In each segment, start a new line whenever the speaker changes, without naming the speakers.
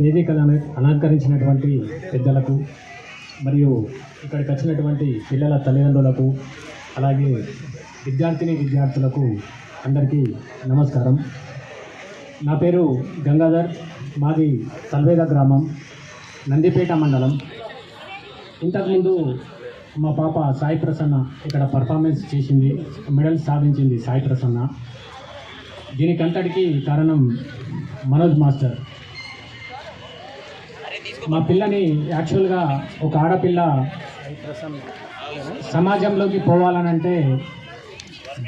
వేదికలను అలంకరించినటువంటి పెద్దలకు మరియు ఇక్కడికి వచ్చినటువంటి పిల్లల తల్లిదండ్రులకు అలాగే విద్యార్థిని విద్యార్థులకు అందరికీ నమస్కారం. నా పేరు గంగాధర్ మాది తల్వేద గ్రామం నందిపేట మండలం. ఇంతకుముందు మా పాప సాయి ప్రసన్న ఇక్కడ పర్ఫార్మెన్స్ చేసింది మెడల్ సాధించింది సాయి ప్రసన్న. దీనికంతటికి కారణం మనోజ్ మాస్టర్. మా పిల్లని యాక్చువల్గా ఒక ఆడపిల్ల సమాజంలోకి పోవాలనంటే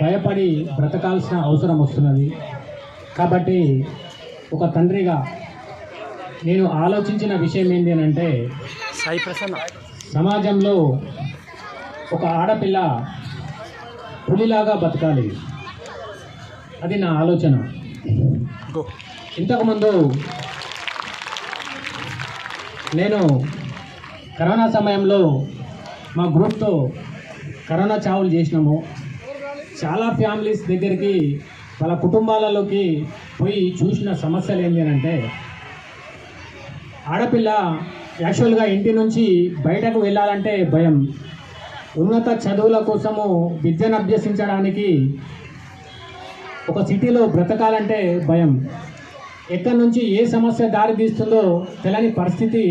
భయపడి బ్రతకాల్సిన అవసరం వస్తున్నది. కాబట్టి ఒక తండ్రిగా నేను ఆలోచించిన విషయం ఏంటి అని అంటే
సాయి ప్రసన్న.
సమాజంలో ఒక ఆడపిల్ల పులిలాగా బతకాలి. అది నా ఆలోచన. ఇంతకుముందు నేను కరోనా సమయంలో మా గ్రూప్తో కరోనా చావులు చేసినాము. చాలా ఫ్యామిలీస్ దగ్గరికి వాళ్ళ కుటుంబాలలోకి పోయి చూసిన సమస్యలు ఏంటి అని అంటే ఆడపిల్ల యాక్చువల్గా ఇంటి నుంచి బయటకు వెళ్ళాలంటే భయం. ఉన్నత చదువుల కోసము విద్యను అభ్యసించడానికి ఒక సిటీలో బ్రతకాలంటే భయం. ఎక్కడి నుంచి ఏ సమస్య దారి తీస్తుందో తెలియని పరిస్థితి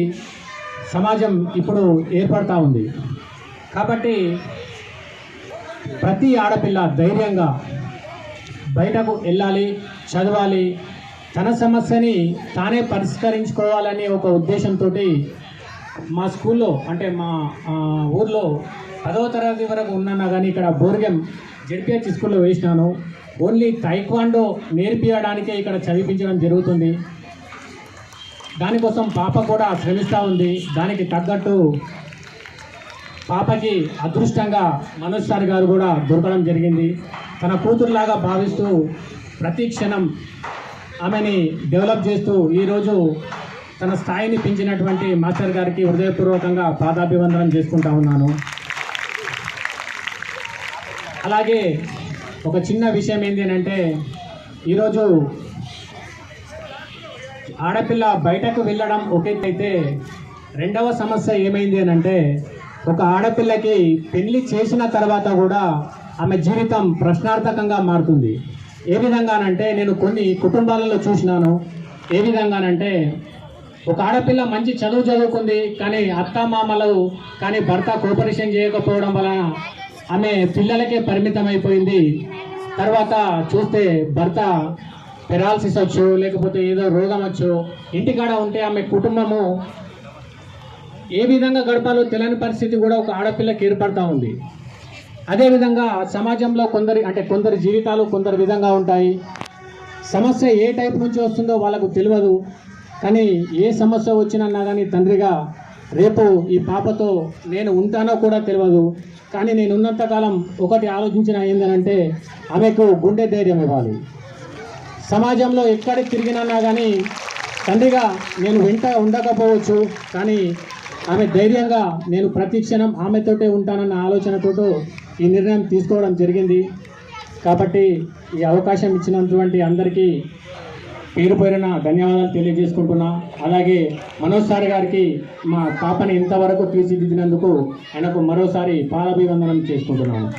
సమాజం ఇప్పుడు ఏర్పడతా ఉంది. కాబట్టి ప్రతి ఆడపిల్ల ధైర్యంగా బయటకు వెళ్ళాలి చదవాలి. తన సమస్యని తానే పరిష్కరించుకోవాలనే ఒక ఉద్దేశంతో మా స్కూల్లో అంటే మా ఊర్లో పదవ తరగతి వరకు ఉన్నాను కానీ ఇక్కడ బోర్గెం జెడ్పిహెచ్ స్కూల్లో వేసినాను. ఓన్లీ తైక్వాండో నేర్పించడానికే ఇక్కడ చదివించడం జరుగుతుంది. దానికోసం పాప కూడా శ్రమిస్తూ ఉంది. దానికి తగ్గట్టు పాపకి అదృష్టంగా మనోజ్ సార్ గారు కూడా దొరకడం జరిగింది. తన కూతురులాగా భావిస్తూ ప్రతి క్షణం ఆమెని డెవలప్ చేస్తూ ఈరోజు తన స్థాయిని పెంచినటువంటి మాస్టర్ గారికి హృదయపూర్వకంగా పాదాభివందనం చేసుకుంటా ఉన్నాను. అలాగే ఒక చిన్న విషయం ఏంటి అని అంటే ఈరోజు ఆడపిల్ల బయటకు వెళ్ళడం ఒకెత్తైతే రెండవ సమస్య ఏమైంది అని అంటే ఒక ఆడపిల్లకి పెళ్ళి చేసిన తర్వాత కూడా ఆమె జీవితం ప్రశ్నార్థకంగా మారుతుంది. ఏ విధంగానంటే నేను కొన్ని కుటుంబాలలో చూసినాను. ఏ విధంగానంటే ఒక ఆడపిల్ల మంచి చదువు చదువుకుంది కానీ అత్త మామలు కానీ భర్త కోఆపరేషన్ చేయకపోవడం వలన ఆమె పిల్లలకే పరిమితం అయిపోయింది తర్వాత చూస్తే భర్త పెరాలసిస్ వచ్చు లేకపోతే ఏదో రోగం వచ్చు ఇంటికాడ ఉంటే ఆమె కుటుంబము ఏ విధంగా గడపాలో తెలియని పరిస్థితి కూడా ఒక ఆడపిల్లకి ఏర్పడతా ఉంది. అదేవిధంగా సమాజంలో కొందరి అంటే కొందరి జీవితాలు కొందరి విధంగా ఉంటాయి. సమస్య ఏ టైప్ నుంచి వస్తుందో వాళ్ళకు తెలియదు. కానీ ఏ సమస్య వచ్చినా కానీ తండ్రిగా రేపు ఈ పాపతో నేను ఉంటానో కూడా తెలియదు. కానీ నేను ఉన్నంతకాలం ఒకటి ఆలోచించిన ఏంటంటే ఆమెకు గుండె ధైర్యం ఇవ్వాలి. సమాజంలో ఎక్కడికి తిరిగినన్నా కానీ తండ్రిగా నేను వెంట ఉండకపోవచ్చు కానీ ఆమె ధైర్యంగా నేను ప్రతి క్షణం ఆమెతోటే ఉంటానన్న ఆలోచనతోటో ఈ నిర్ణయం తీసుకోవడం జరిగింది. కాబట్టి ఈ అవకాశం ఇచ్చినటువంటి అందరికీ పేరు పేరున ధన్యవాదాలు తెలియజేసుకుంటున్నా. అలాగే మనోజ్ సార్ గారికి మా పాపని ఇంతవరకు తీర్చిదిద్దినందుకు ఆయనకు మరోసారి పాదాభివందనం చేసుకుంటున్నాను